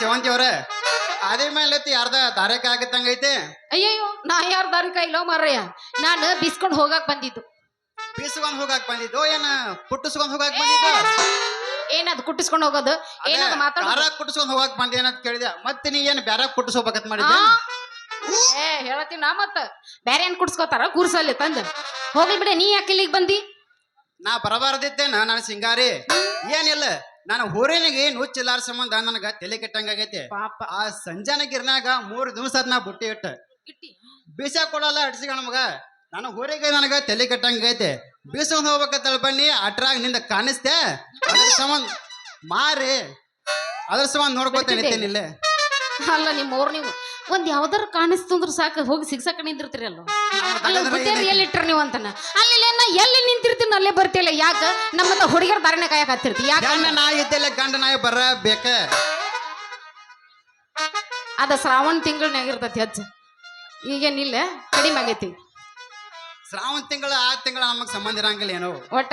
ಸೇವಂತಿ ಅವ್ರ. ಅದೇ ಮೇಲೆ ಯಾರ್ದ ದಾರಕ ಆಗತ್ತಂಗೈತೆ ಅಯ್ಯಯ್ಯೋ ನಾ ಯಾರ ದಾರಿ ಇಲ್ಲೋ ಮಾರಯ್ಯ ನಾನು ಬಿಸ್ಕೊಂಡ್ ಹೋಗಾಕ್ ಬಂದಿದ್ದು. ಬೀಸ್ಕೊಂಡ್ ಹೋಗಾಕ್ ಬಂದಿದ್ದು? ಏನ ಪುಟ್ಟಿಸ್ಕೊಂಡ್ ಹೋಗಾಕ್ ಬಂದಿದ್ದು? ಏನದು ಕುಟ್ಟಿಸ್ಕೊಂಡ್ ಹೋಗೋದು? ಏನದು ದಾರ ಮಾತಾಡೋದು ಕುಟ್ಟಿಸ್ಕೊಂಡ್ ಹೋಗಾಕ್ ಬಂದಿ ಏನಂತ ಕೇಳಿದೆ. ಮತ್ತೆ ನೀ ಏನ್ ಬ್ಯಾರ ಕುಟ್ಟಿಸ್ಕೋಬೇಕಂತ? ಮಾಡಿದ್ದೆ ಏ ಹೇಳತ್ತೀನಿ ನಾ ಮತ್ತ. ಬೇರೆ ಏನ್ ಕುಟ್ಸ್ಕೋತಾರ ಕೂರ್ಸಲ್ಲಿ ತಂದ. ಹೋಗ್ಲಿ ಬಿಡ ನೀ ಯಾಕೆ ಇಲ್ಲಿಗೆ ಬಂದಿ? ನಾ ಬರಬಾರ್ದಿದ್ದೇನ ನಾನು ಸಿಂಗಾರಿ. ಏನಿಲ್ಲ ನಾನು ಊರಿನಿಗೆ ಹುಚ್ಚಿಲ್ಲಾರ ಸಂಬಂಧ ನನಗ ತಲೆ ಕೆಟ್ಟಂಗಾಗೈತೆ ಪಾಪ. ಆ ಸಂಜಾನ ಗಿರ್ನಾಗ ಮೂರ್ ದಿವಸ ನಾ ಬುಟ್ಟಿ ಇಟ್ಟ. ಬೀಸ ಕೊಡಲ್ಲ ಅಡ್ಸಿಗ ನಮಗ ನಾನು ಊರಿಗೆ ನನಗ ತಲೆ ಕೆಟ್ಟಂಗೈತೆ ಬೀಸ್ಕೊಂಡ್ ಹೋಗ್ಬೇಕಂತ ಬನ್ನಿ ಅಟ್ರಾಗ ನಿಂದ ಕಾಣಿಸ್ತೆ. ಅದ್ರ ಸಂಬಂಧ ಮಾರಿ. ಅದ್ರ ಸಂಬಂಧ ನೋಡ್ಕೊತೇನೆ. ಇಲ್ಲೇ ಅಲ್ಲ ನಿಮ್ಮ ಅವ್ರು ನೀವು ಒಂದ್ ಯಾವ್ದಾರು ಕಾಣಿಸ್ತು ಅಂದ್ರೆ ಸಾಕು ಹೋಗಿ ಸಿಗ್ಸಕ್ ನಿಂತಿರ್ತೀರಲ್ಲ ಬುಟ್ಟಿಯರ್ ಎಲ್ಲಿ ಇಟ್ರ ನೀವು ಅಂತಾನ? ಅಲ್ಲಿ ನಾ ಎಲ್ಲಿ ನಿಂತಿರ್ತೀನಿ ಅಲ್ಲೇ ಬರ್ತಿಲ್ಲ ಯಾಕ? ನಮ್ಮತ್ತ ಹುಡುಗರ ದಾರಿನ ಕಾಯಕ್ ಹತ್ತಿರ್ತಿ ಯಾಕ? ಗಂಡ ನಾಯಿ ಇದ್ದಲ್ಲ ಗಂಡ ನಾಯಿ ಬರ ಬೇಕ? ಅದ ಶ್ರಾವಣ ತಿಂಗಳನ್ಯಾಗ ಇರ್ತೈತಿ ಹೆಚ್ಚ. ಈಗೇನಿಲ್ಲ ಕಡಿಮೆ ಆಗೈತಿ. ಶ್ರಾವಣ ತಿಂಗಳ ಆ ತಿಂಗಳ ನಮಗ್ ಸಂಬಂಧ ಇರಂಗಿಲ್ಲ ಏನೋ. ಒಟ್ಟ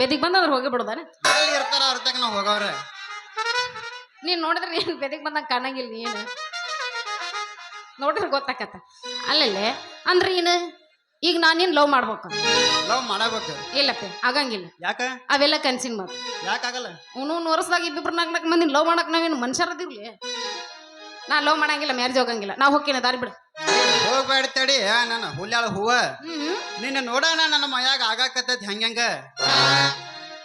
ಬೆದಿಗ್ ಅವ್ರು ಹೋಗಿ ಬಿಡೋದಾನ? ಅಲ್ಲಿ ಇರ್ತಾರ ಅವ್ರ ತಗ ನಾವು ಹೋಗವ್ರೆ. ನೀನ್ ನೋಡಿದ್ರೆ ಏನ್ ಬೆದಿಗ್ ಬಂದಂಗ ಕಾಣಂಗಿಲ್ಲ ನೀನು. ನೋಡಿದ್ರೆ ಗೊತ್ತಾಕತ್ತ. ಅಲ್ಲಲ್ಲೇ ಅಂದ್ರೆ ಏನು? ಈಗ ನಾನೇನ್ ಲವ್ ಮಾಡ್ಬೇಕು? ಲವ್ ಮಾಡಬೇಕು ಇಲ್ಲಪ್ಪ ಆಗಂಗಿಲ್ಲ. ಯಾಕ? ಅವೆಲ್ಲ ಕನ್ಸಿನ ಮಾತು ಯಾಕಾಗಲ್ಲ ಅವನು ವರ್ಷದಾಗ ಇಬ್ಬಿಬ್ರು ನಾಲ್ಕು ನಾಲ್ಕು ಮಂದಿ ಲವ್ ಮಾಡಕ್ ನಾವೇನು ಮನುಷ್ಯರದಿರ್ಲಿ ನಾ ಲವ್ ಮಾಡಂಗಿಲ್ಲ ಮ್ಯಾರೇಜ್ ಹೋಗಂಗಿಲ್ಲ. ನಾ ಹೋಗ್ತೀನಿ ದಾರಿ ಬಿಡು. ಹೋಗ್ಬೇಡ ತಡಿ ನನ್ನ ಹುಲ್ಯಾಳ ಹೂವ. ನಿನ್ನ ನೋಡೋಣ ನನ್ನ ಮಯಾಗ ಆಗಾಕತ್ತೈತಿ ಹೆಂಗ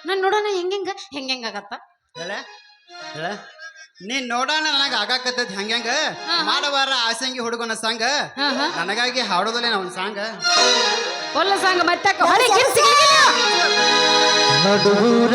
ನಾನು ನೋಡೋಣ ಹೆಂಗೆಂಗ ಹೆಂಗೆಂಗ ಆಗತ್ತ? ಹೇಳ ಹೇಳ. ನೀನ್ ನೋಡೋಣ ನನಗ ಆಗಾಕತ್ತೈತಿ ಹಂಗ. ಮಾಡವಾರ ಆಸಂಗಿ ಹುಡುಗನ ಸಾಂಗ ಹಾ ಹಾ. ನನಗಾಗಿ ಹಾಡೋದಲ್ಲೇ ಅವನ ಸಾಂಗ? ಒಲ್ಲ ಸಂಗ ಮತ್ತೆ ಹೊರಗೆ ನಡುವೂರ